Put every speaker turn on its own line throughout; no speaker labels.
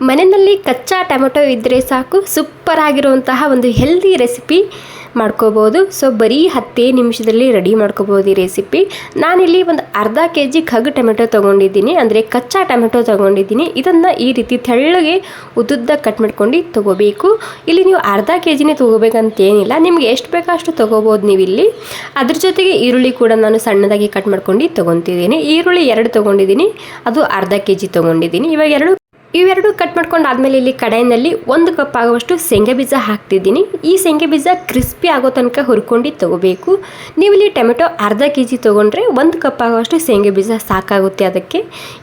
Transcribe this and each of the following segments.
ಮನೆಯಲ್ಲಿ ಕಚ್ಚಾ ಟೊಮೆಟೊ ಇದ್ದರೆ ಸಾಕು ಸೂಪರ್ ಆಗಿರುವಂತಹ ಒಂದು ಹೆಲ್ದಿ ರೆಸಿಪಿ ಮಾಡ್ಕೋಬೋದು. ಸೊ ಬರೀ ಹತ್ತೇ ನಿಮಿಷದಲ್ಲಿ ರೆಡಿ ಮಾಡ್ಕೋಬೋದು ಈ ರೆಸಿಪಿ ನಾನಿಲ್ಲಿ ಒಂದು ಅರ್ಧ ಕೆ ಜಿ ಖಗ್ ಟೊಮೆಟೊ ತೊಗೊಂಡಿದ್ದೀನಿ. ಅಂದರೆ ಕಚ್ಚಾ ಟೊಮೆಟೊ ತೊಗೊಂಡಿದ್ದೀನಿ. ಇದನ್ನು ಈ ರೀತಿ ತೆಳ್ಳಗೆ ಉದ್ದುದ್ದ ಕಟ್ ಮಾಡ್ಕೊಂಡು ತೊಗೋಬೇಕು. ಇಲ್ಲಿ ನೀವು ಅರ್ಧ ಕೆ ಜಿನೇ ತೊಗೋಬೇಕಂತೇನಿಲ್ಲ. ನಿಮಗೆ ಎಷ್ಟು ಬೇಕೋ ಅಷ್ಟು ತೊಗೋಬೋದು ನೀವು ಇಲ್ಲಿ ಅದ್ರ ಜೊತೆಗೆ ಈರುಳ್ಳಿ ಕೂಡ ನಾನು ಸಣ್ಣದಾಗಿ ಕಟ್ ಮಾಡ್ಕೊಂಡು ತೊಗೊತಿದ್ದೀನಿ. ಈರುಳ್ಳಿ ಎರಡು ತೊಗೊಂಡಿದ್ದೀನಿ. ಅದು ಅರ್ಧ ಕೆ ಜಿ ತೊಗೊಂಡಿದ್ದೀನಿ. ಇವಾಗ ಎರಡು ಇವೆರಡು ಕಟ್ ಮಾಡ್ಕೊಂಡು ಆದಮೇಲೆ ಇಲ್ಲಿ ಕಡಾಯಿನಲ್ಲಿ ಒಂದು ಕಪ್ ಆಗುವಷ್ಟು ಶೇಂಗಾ ಬೀಜ ಹಾಕ್ತಿದ್ದೀನಿ. ಈ ಶೇಂಗಾ ಬೀಜ ಕ್ರಿಸ್ಪಿ ಆಗೋ ತನಕ ಹುರ್ಕೊಂಡು ತಗೋಬೇಕು. ನೀವು ಇಲ್ಲಿ ಟೊಮೆಟೊ ಅರ್ಧ ಕೆ ಜಿ ತೊಗೊಂಡ್ರೆ ಒಂದು ಕಪ್ ಆಗುವಷ್ಟು ಶೇಂಗಾ ಬೀಜ ಸಾಕಾಗುತ್ತೆ ಅದಕ್ಕೆ.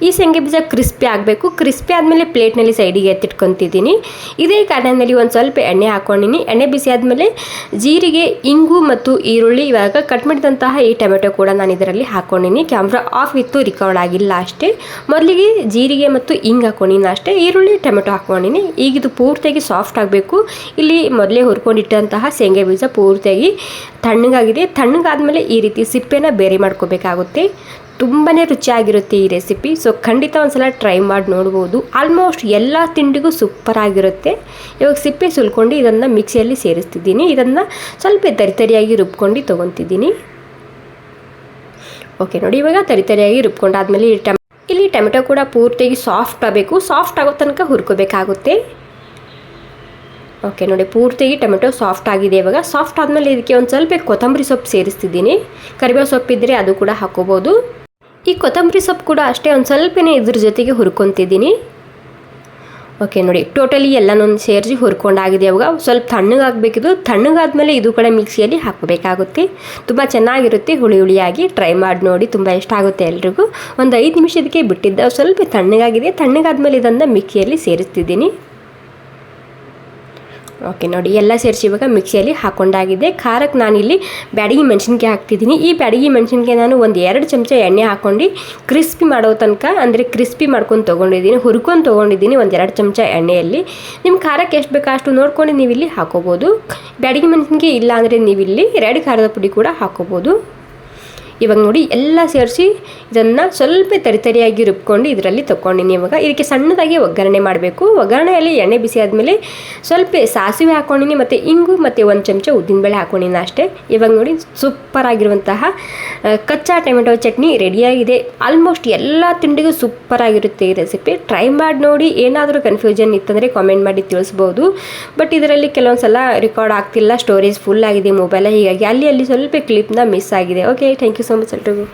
ಈ ಶೇಂಗಾ ಬೀಜ ಕ್ರಿಸ್ಪಿ ಆಗಬೇಕು. ಕ್ರಿಸ್ಪಿ ಆದಮೇಲೆ ಪ್ಲೇಟ್ನಲ್ಲಿ ಸೈಡಿಗೆ ಎತ್ತಿಟ್ಕೊತಿದ್ದೀನಿ. ಇದೇ ಕಡಾಯಿನಲ್ಲಿ ಒಂದು ಸ್ವಲ್ಪ ಎಣ್ಣೆ ಹಾಕೊಂಡಿನಿ. ಎಣ್ಣೆ ಬಿಸಿ ಆದಮೇಲೆ ಜೀರಿಗೆ, ಇಂಗು ಮತ್ತು ಈರುಳ್ಳಿ ಇವಾಗ ಕಟ್ ಮಾಡಿದಂತಹ ಈ ಟೊಮೆಟೊ ಕೂಡ ನಾನು ಇದರಲ್ಲಿ ಹಾಕೊಂಡಿನಿ. ಕ್ಯಾಮ್ರಾ ಆಫ್ ಇತ್ತು ರಿಕವರ್ಡ್ ಆಗಿಲ್ಲ ಅಷ್ಟೇ. ಮೊದಲಿಗೆ ಜೀರಿಗೆ ಮತ್ತು ಇಂಗ್ ಹಾಕ್ಕೊಂಡಿನಿ ಅಷ್ಟೇ ಈರುಳ್ಳಿ, ಟೊಮೆಟೊ ಹಾಕ್ಕೊಂಡಿನಿ. ಈಗ ಇದು ಪೂರ್ತಿಯಾಗಿ ಸಾಫ್ಟ್ ಆಗಬೇಕು. ಇಲ್ಲಿ ಮೊದಲೇ ಹುರ್ಕೊಂಡಿಟ್ಟಂತಹ ಶೇಂಗಾ ಬೀಜ ಪೂರ್ತಿಯಾಗಿ ತಣ್ಣಗಾಗಿದೆ. ತಣ್ಣಗಾದಮೇಲೆ ಈ ರೀತಿ ಸಿಪ್ಪೆನ ಬೇರೆ ಮಾಡ್ಕೋಬೇಕಾಗುತ್ತೆ. ತುಂಬಾ ರುಚಿಯಾಗಿರುತ್ತೆ ಈ ರೆಸಿಪಿ ಸೊ ಖಂಡಿತ ಒಂದ್ಸಲ ಟ್ರೈ ಮಾಡಿ ನೋಡ್ಬೋದು. ಆಲ್ಮೋಸ್ಟ್ ಎಲ್ಲ ತಿಂಡಿಗೂ ಸೂಪರ್ ಆಗಿರುತ್ತೆ. ಇವಾಗ ಸಿಪ್ಪೆ ಸುಲ್ಕೊಂಡು ಇದನ್ನು ಮಿಕ್ಸಿಯಲ್ಲಿ ಸೇರಿಸ್ತಿದ್ದೀನಿ. ಇದನ್ನು ಸ್ವಲ್ಪ ತರಿತರಿಯಾಗಿ ರುಬ್ಕೊಂಡು ತೊಗೊತಿದ್ದೀನಿ. ಓಕೆ ನೋಡಿ ಇವಾಗ ತರಿತರಿಯಾಗಿ ರುಬ್ಕೊಂಡಾದ್ಮೇಲೆ ಈ ಇಲ್ಲಿ ಟೊಮೆಟೊ ಕೂಡ ಪೂರ್ತಿಯಾಗಿ ಸಾಫ್ಟ್ ಆಗಬೇಕು. ಸಾಫ್ಟ್ ಆಗೋ ತನಕ ಹುರ್ಕೋಬೇಕಾಗುತ್ತೆ. ಓಕೆ ನೋಡಿ ಪೂರ್ತಿಯಾಗಿ ಟೊಮೆಟೊ ಸಾಫ್ಟ್ ಆಗಿದೆ ಇವಾಗ. ಸಾಫ್ಟ್ ಆದಮೇಲೆ ಇದಕ್ಕೆ ಒಂದು ಸ್ವಲ್ಪ ಕೊತ್ತಂಬರಿ ಸೊಪ್ಪು ಸೇರಿಸ್ತಿದ್ದೀನಿ. ಕರಿಬೇವು ಸೊಪ್ಪು ಇದ್ದರೆ ಅದು ಕೂಡ ಹಾಕೋಬೋದು ಈ ಕೊತ್ತಂಬರಿ ಸೊಪ್ಪು ಕೂಡ ಅಷ್ಟೇ ಒಂದು ಸ್ವಲ್ಪನೇ ಇದ್ರ ಜೊತೆಗೆ ಹುರ್ಕೊತಿದ್ದೀನಿ. ಓಕೆ, ನೋಡಿ ಟೋಟಲಿ ಎಲ್ಲನೊಂದು ಸೇರಿಸಿ ಹುರ್ಕೊಂಡಾಗಿದೆ ಅವಾಗ. ಸ್ವಲ್ಪ ತಣ್ಣಗಾಗಬೇಕಿದ್ದು ತಣ್ಣಗಾದ್ಮೇಲೆ ಇದು ಕೂಡ ಮಿಕ್ಸಿಯಲ್ಲಿ ಹಾಕಬೇಕಾಗುತ್ತೆ. ತುಂಬ ಚೆನ್ನಾಗಿರುತ್ತೆ, ಹುಳಿ ಹುಳಿಯಾಗಿ. ಟ್ರೈ ಮಾಡಿ ನೋಡಿ, ತುಂಬ ಇಷ್ಟ ಆಗುತ್ತೆ ಎಲ್ರಿಗೂ. ಒಂದು ಐದು ನಿಮಿಷದಕ್ಕೆ ಬಿಟ್ಟಿದ್ದ, ಸ್ವಲ್ಪ ತಣ್ಣಗಾಗಿದೆ. ತಣ್ಣಗಾದ್ಮೇಲೆ ಇದನ್ನು ಮಿಕ್ಸಿಯಲ್ಲಿ ಸೇರಿಸ್ತಿದ್ದೀನಿ. ಓಕೆ ನೋಡಿ, ಎಲ್ಲ ಸೇರಿಸಿ ಇವಾಗ ಮಿಕ್ಸಿಯಲ್ಲಿ ಹಾಕೊಂಡಾಗಿದೆ. ಖಾರಕ್ಕೆ ನಾನಿಲ್ಲಿ ಬ್ಯಾಡಗಿ ಮೆಣಸಿನ್ಕಾಯಿ ಹಾಕ್ತಿದ್ದೀನಿ. ಈ ಬ್ಯಾಡಗಿ ಮೆಣಸಿನ್ಕಾಯಿ ನಾನು ಒಂದು ಎರಡು ಚಮಚ ಎಣ್ಣೆ ಹಾಕ್ಕೊಂಡು ಕ್ರಿಸ್ಪಿ ಮಾಡೋ ತನಕ, ಅಂದರೆ ಕ್ರಿಸ್ಪಿ ಮಾಡ್ಕೊಂಡು ತೊಗೊಂಡಿದ್ದೀನಿ, ಹುರ್ಕೊಂಡು ತೊಗೊಂಡಿದ್ದೀನಿ ಒಂದು ಎರಡು ಚಮಚ ಎಣ್ಣೆಯಲ್ಲಿ. ನಿಮ್ಮ ಖಾರಕ್ಕೆ ಎಷ್ಟು ಬೇಕೋ ಅಷ್ಟು ನೋಡ್ಕೊಂಡು ನೀವು ಇಲ್ಲಿ ಹಾಕೋಬೋದು. ಬ್ಯಾಡಗಿ ಮೆಣಸಿನ್ಕಾಯಿ ಇಲ್ಲ ಅಂದರೆ ನೀವಿಲ್ಲಿ ರೆಡ್ ಖಾರದ ಪುಡಿ ಕೂಡ ಹಾಕೋಬೋದು. ಇವಾಗ ನೋಡಿ, ಎಲ್ಲ ಸೇರಿಸಿ ಇದನ್ನು ಸ್ವಲ್ಪ ತರಿತರಿಯಾಗಿ ರುಬ್ಕೊಂಡು ಇದರಲ್ಲಿ ತೊಗೊಂಡಿನಿ ಇವಾಗ ಇದಕ್ಕೆ ಸಣ್ಣದಾಗಿ ಒಗ್ಗರಣೆ ಮಾಡಬೇಕು. ಒಗ್ಗರಣೆಯಲ್ಲಿ ಎಣ್ಣೆ ಬಿಸಿ ಆದಮೇಲೆ ಸ್ವಲ್ಪ ಸಾಸಿವೆ ಹಾಕ್ಕೊಂಡಿನಿ ಮತ್ತು ಇಂಗು ಮತ್ತು ಒಂದು ಚಮಚ ಉದ್ದಿನಬೇಳೆ ಹಾಕ್ಕೊಂಡಿನಿ ಅಷ್ಟೇ. ಇವಾಗ ನೋಡಿ ಸೂಪರ್ ಆಗಿರುವಂತಹ ಕಚ್ಚಾ ಟೊಮೆಟೊ ಚಟ್ನಿ ರೆಡಿಯಾಗಿದೆ ಆಲ್ಮೋಸ್ಟ್ ಎಲ್ಲ ತಿಂಡಿಗೂ ಸೂಪರ್ ಆಗಿರುತ್ತೆ ಈ ರೆಸಿಪಿ ಟ್ರೈ ಮಾಡಿ ನೋಡಿ, ಏನಾದರೂ ಕನ್ಫ್ಯೂಷನ್ ಇತ್ತಂದರೆ ಕಾಮೆಂಟ್ ಮಾಡಿ ತಿಳಿಸ್ಬೋದು. ಬಟ್ ಇದರಲ್ಲಿ ಕೆಲವೊಂದು ಸಲ ರೆಕಾರ್ಡ್ ಆಗ್ತಿಲ್ಲ ಸ್ಟೋರೇಜ್ ಫುಲ್ ಆಗಿದೆ ಮೊಬೈಲ ಹೀಗಾಗಿ. ಅಲ್ಲಿ ಅಲ್ಲಿ ಸ್ವಲ್ಪ ಕ್ಲಿಪ್ನ ಮಿಸ್ ಆಗಿದೆ. Okay thank you so much, I'll do.